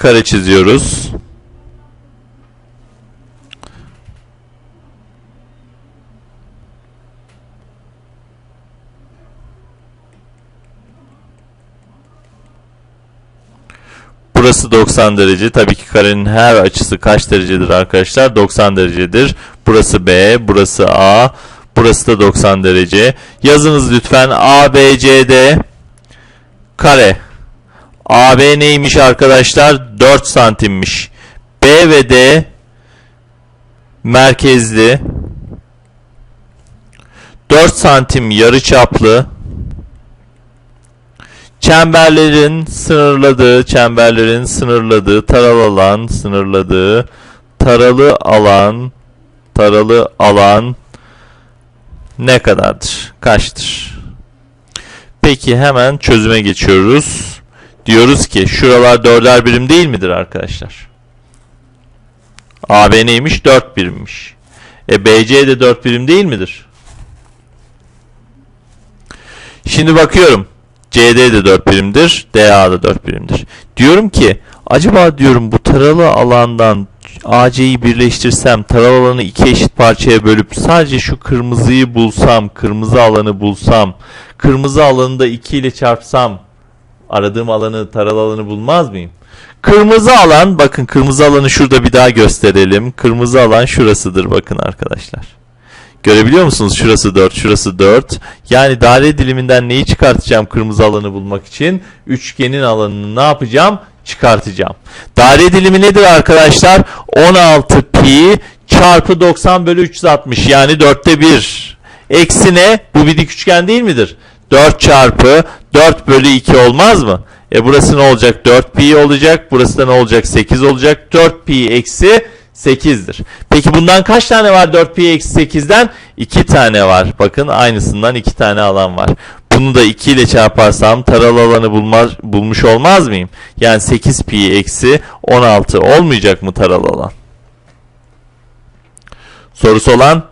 kare çiziyoruz. Burası 90 derece. Tabii ki karenin her açısı kaç derecedir arkadaşlar? 90 derecedir. Burası B, burası A, burası da 90 derece. Yazınız lütfen A, B, C, D kare. AB neymiş arkadaşlar? 4 santimmiş. B ve D merkezli 4 santim yarıçaplı çemberlerin sınırladığı çemberlerin sınırladığı taralı alan sınırladığı taralı alan taralı alan ne kadardır? Kaçtır? Peki hemen çözüme geçiyoruz. Diyoruz ki şuralar dörder birim değil midir arkadaşlar? AB neymiş? 4 birimmiş. E BC de 4 birim değil midir? Şimdi bakıyorum. CD de 4 birimdir. DA da 4 birimdir. Diyorum ki acaba diyorum bu taralı alandan AC'yi birleştirsem taralı alanı iki eşit parçaya bölüp sadece şu kırmızıyı bulsam, kırmızı alanı bulsam, kırmızı alanı da 2 ile çarpsam aradığım alanı, taralı alanı bulmaz mıyım? Kırmızı alan, bakın kırmızı alanı şurada bir daha gösterelim. Kırmızı alan şurasıdır bakın arkadaşlar. Görebiliyor musunuz? Şurası 4, şurası 4. Yani daire diliminden neyi çıkartacağım kırmızı alanı bulmak için? Üçgenin alanını ne yapacağım? Çıkartacağım. Daire dilimi nedir arkadaşlar? 16 pi çarpı 90 bölü 360 yani 4'te 1. Eksi ne? Bu bir dik üçgen değil midir? 4 çarpı 4 bölü 2 olmaz mı? E burası ne olacak? 4 pi olacak. Burası da ne olacak? 8 olacak. 4 pi eksi 8'dir. Peki bundan kaç tane var 4 pi eksi 8'den? 2 tane var. Bakın aynısından 2 tane alan var. Bunu da 2 ile çarparsam taralı alanı bulmaz, bulmuş olmaz mıyım? Yani 8 pi eksi 16 olmayacak mı taralı alan? Sorusu olan?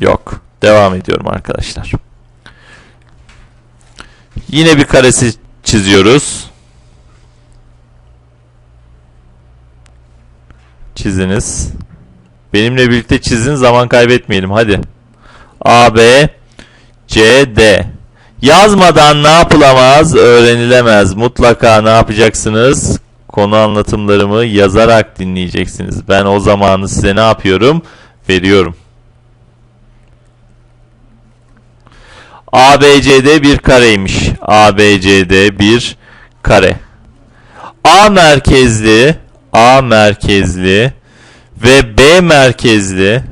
Yok. Devam ediyorum arkadaşlar. Yine bir karesi çiziyoruz. Çiziniz. Benimle birlikte çizin zaman kaybetmeyelim hadi. A, B, C, D. Yazmadan ne yapılamaz? Öğrenilemez. Mutlaka ne yapacaksınız? Konu anlatımlarımı yazarak dinleyeceksiniz. Ben o zamanı size ne yapıyorum? Veriyorum. ABCD bir kareymiş. ABCD bir kare. A merkezli, A merkezli ve B merkezli,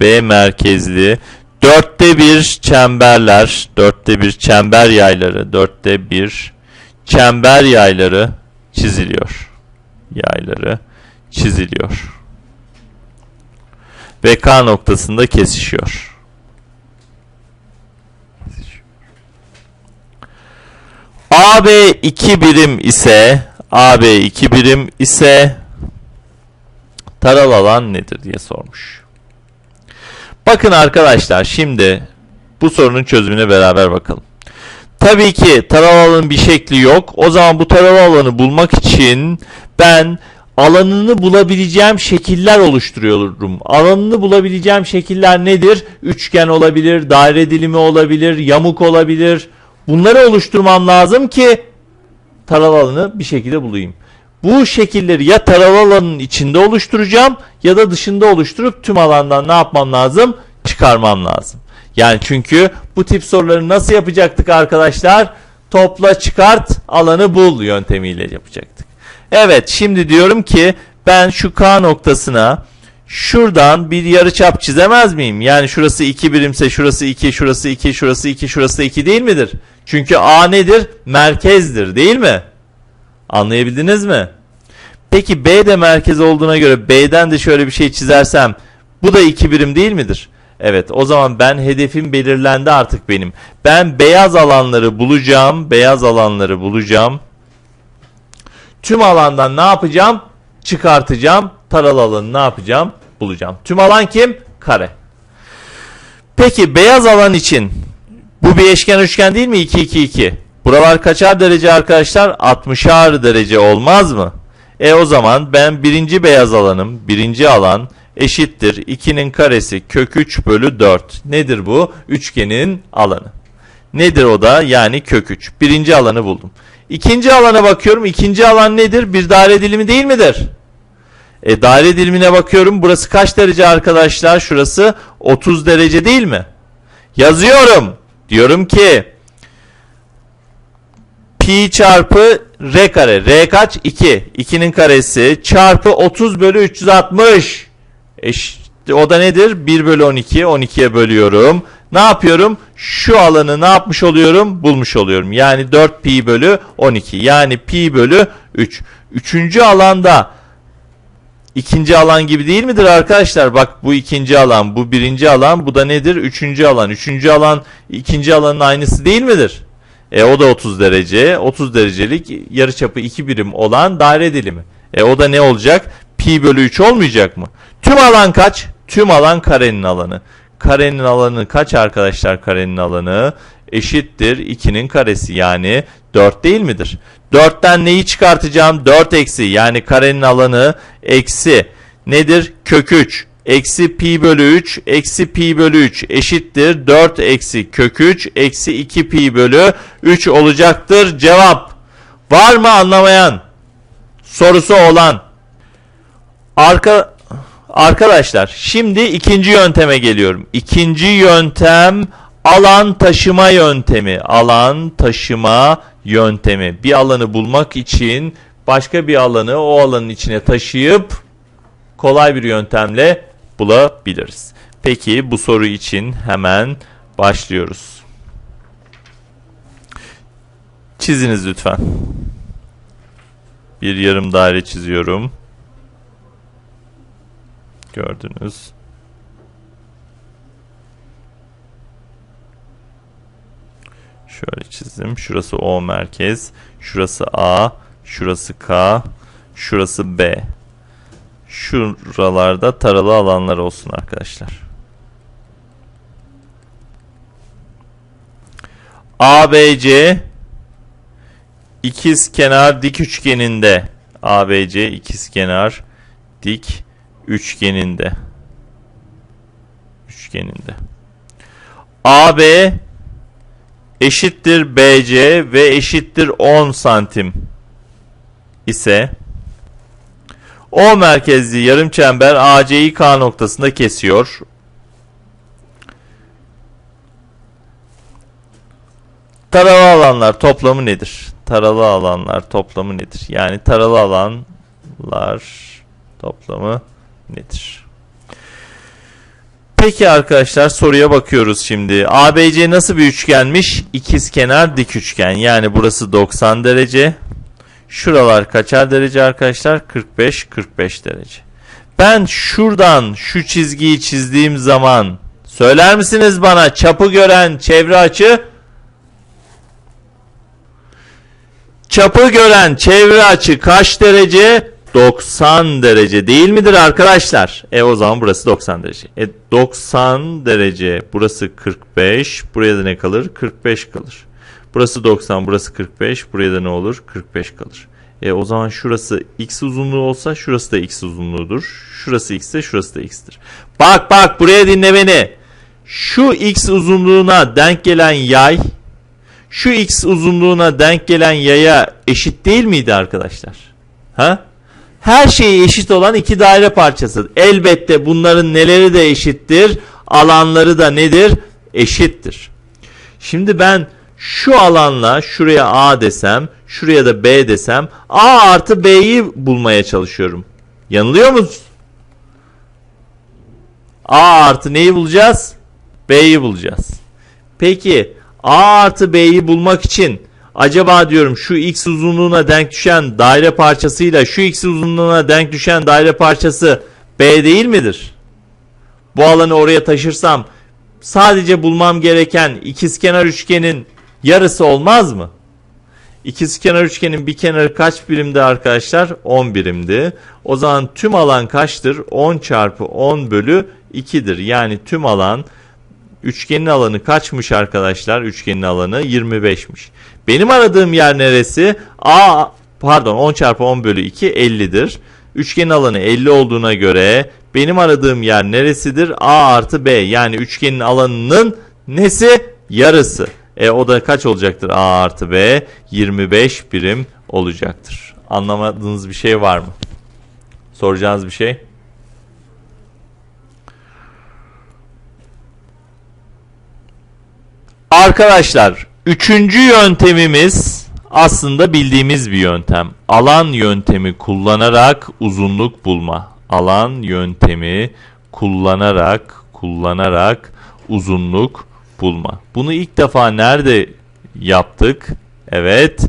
B merkezli dörtte bir çemberler, dörtte bir çember yayları, dörtte bir çember yayları çiziliyor. Yayları çiziliyor. Ve K noktasında kesişiyor. AB 2 birim ise AB 2 birim ise taral alan nedir diye sormuş. Bakın arkadaşlar şimdi bu sorunun çözümüne beraber bakalım. Tabii ki taral alanın bir şekli yok. O zaman bu taral alanı bulmak için ben alanını bulabileceğim şekiller oluşturuyorum. Alanını bulabileceğim şekiller nedir? Üçgen olabilir, daire dilimi olabilir, yamuk olabilir. Bunları oluşturmam lazım ki taral alanı bir şekilde bulayım. Bu şekilleri ya taral alanın içinde oluşturacağım ya da dışında oluşturup tüm alandan ne yapmam lazım? Çıkarmam lazım. Yani çünkü bu tip soruları nasıl yapacaktık arkadaşlar? Topla çıkart alanı bul yöntemiyle yapacaktık. Evet şimdi diyorum ki ben şu K noktasına şuradan bir yarıçap çizemez miyim? Yani şurası 2 birimse şurası 2, şurası 2, şurası 2, şurası 2 değil midir? Çünkü A nedir? Merkezdir değil mi? Anlayabildiniz mi? Peki B de merkez olduğuna göre B'den de şöyle bir şey çizersem bu da 2 birim değil midir? Evet o zaman ben hedefim belirlendi artık benim. Ben beyaz alanları bulacağım. Beyaz alanları bulacağım. Tüm alandan ne yapacağım? Çıkartacağım. Taral alanı ne yapacağım? Bulacağım. Tüm alan kim? Kare. Peki beyaz alan için bu bir eşken üçgen değil mi? 2 2 2. Buralar kaçar derece arkadaşlar? 60'ar derece olmaz mı? E o zaman ben birinci beyaz alanım. Birinci alan eşittir 2'nin karesi kök 3 bölü 4. Nedir bu? Üçgenin alanı. Nedir o da? Yani kök 3. Birinci alanı buldum. İkinci alana bakıyorum. İkinci alan nedir? Bir daire dilimi değil midir? E, daire dilimine bakıyorum. Burası kaç derece arkadaşlar? Şurası 30 derece değil mi? Yazıyorum. Diyorum ki pi çarpı r kare. R kaç? 2. 2'nin karesi çarpı 30 bölü 360. Eş, o da nedir? 1 bölü 12. 12'ye bölüyorum. Ne yapıyorum? Şu alanı ne yapmış oluyorum? Bulmuş oluyorum. Yani 4 pi bölü 12. Yani pi bölü 3. Üçüncü alanda ikinci alan gibi değil midir arkadaşlar? Bak bu ikinci alan, bu birinci alan, bu da nedir? Üçüncü alan. Üçüncü alan ikinci alanın aynısı değil midir? E o da 30 derece. 30 derecelik yarıçapı 2 birim olan daire dilimi. E o da ne olacak? Pi bölü 3 olmayacak mı? Tüm alan kaç? Tüm alan karenin alanı. Karenin alanı kaç arkadaşlar karenin alanı? Eşittir 2'nin karesi yani 4 değil midir? 4'ten neyi çıkartacağım? 4 eksi yani karenin alanı eksi nedir? Kök 3 eksi pi bölü 3 eksi pi bölü 3 eşittir 4 eksi kök 3 eksi 2 pi bölü 3 olacaktır. Cevap var mı anlamayan? Sorusu olan. Arka Arkadaşlar şimdi ikinci yönteme geliyorum. İkinci yöntem alan taşıma yöntemi. Alan taşıma yöntemi. Bir alanı bulmak için başka bir alanı o alanın içine taşıyıp kolay bir yöntemle bulabiliriz. Peki bu soru için hemen başlıyoruz. Çiziniz lütfen. Bir yarım daire çiziyorum. Gördünüz. Şöyle çizdim. Şurası O merkez. Şurası A. Şurası K. Şurası B. Şuralarda taralı alanlar olsun arkadaşlar. ABC ikiz kenar dik üçgeninde ABC ikiz kenar dik üçgeninde üçgeninde AB eşittir BC ve eşittir 10 santim ise O merkezli yarım çember AC'yi K noktasında kesiyor. Taralı alanlar toplamı nedir? Taralı alanlar toplamı nedir? Yani taralı alanlar toplamı nedir? Peki arkadaşlar soruya bakıyoruz şimdi. ABC nasıl bir üçgenmiş? İkiz kenar dik üçgen. Yani burası 90 derece. Şuralar kaçar derece arkadaşlar? 45 45 derece. Ben şuradan şu çizgiyi çizdiğim zaman söyler misiniz bana çapı gören çevre açı Çapı gören çevre açı kaç derece? 90 derece değil midir arkadaşlar? E o zaman burası 90 derece. E 90 derece burası 45 buraya da ne kalır? 45 kalır. Burası 90 burası 45 buraya da ne olur? 45 kalır. E o zaman şurası x uzunluğu olsa şurası da x uzunluğudur. Şurası x ise şurası da x'tir. Bak bak buraya dinle beni. Şu x uzunluğuna denk gelen yay şu x uzunluğuna denk gelen yaya eşit değil miydi arkadaşlar? Ha? Her şeyi eşit olan iki daire parçası. Elbette bunların neleri de eşittir? Alanları da nedir? Eşittir. Şimdi ben şu alanla şuraya A desem, şuraya da B desem A artı B'yi bulmaya çalışıyorum. Yanılıyor muyuz? A artı neyi bulacağız? B'yi bulacağız. Peki A artı B'yi bulmak için acaba diyorum şu x uzunluğuna denk düşen daire parçasıyla şu x uzunluğuna denk düşen daire parçası B değil midir? Bu alanı oraya taşırsam sadece bulmam gereken ikizkenar üçgenin yarısı olmaz mı? İkizkenar üçgenin bir kenarı kaç birimdi arkadaşlar? 10 birimdi. O zaman tüm alan kaçtır? 10 çarpı 10 bölü 2'dir. Yani tüm alan Üçgenin alanı kaçmış arkadaşlar? Üçgenin alanı 25'miş. Benim aradığım yer neresi? A pardon 10 çarpı 10 bölü 2 50'dir. Üçgenin alanı 50 olduğuna göre benim aradığım yer neresidir? A artı B yani üçgenin alanının nesi? Yarısı. E o da kaç olacaktır A artı B? 25 birim olacaktır. Anlamadığınız bir şey var mı? Soracağınız bir şey? Arkadaşlar, üçüncü yöntemimiz aslında bildiğimiz bir yöntem. Alan yöntemi kullanarak uzunluk bulma. Alan yöntemi kullanarak kullanarak uzunluk bulma. Bunu ilk defa nerede yaptık? Evet,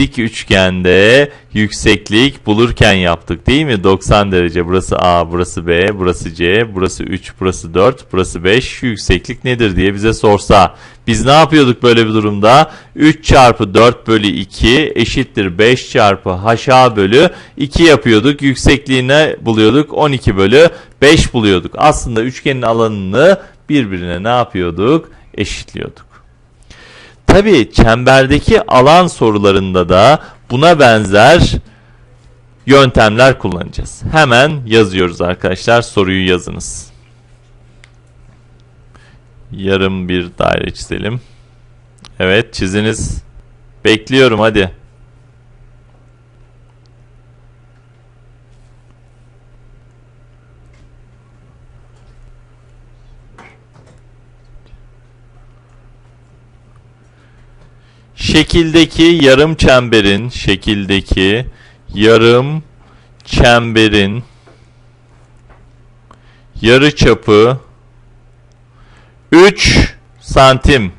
dik üçgende yükseklik bulurken yaptık değil mi? 90 derece. Burası A, burası B, burası C, burası 3, burası 4, burası 5. Şu yükseklik nedir diye bize sorsa. Biz ne yapıyorduk böyle bir durumda? 3 çarpı 4 bölü 2 eşittir 5 çarpı HA bölü 2 yapıyorduk. Yüksekliğine buluyorduk. 12 bölü 5 buluyorduk. Aslında üçgenin alanını birbirine ne yapıyorduk? Eşitliyorduk. Tabii çemberdeki alan sorularında da buna benzer yöntemler kullanacağız. Hemen yazıyoruz arkadaşlar. Soruyu yazınız. Yarım bir daire çizelim. Evet çiziniz. Bekliyorum hadi. Şekildeki yarım çemberin şekildeki yarım çemberin yarı çapı 3 santim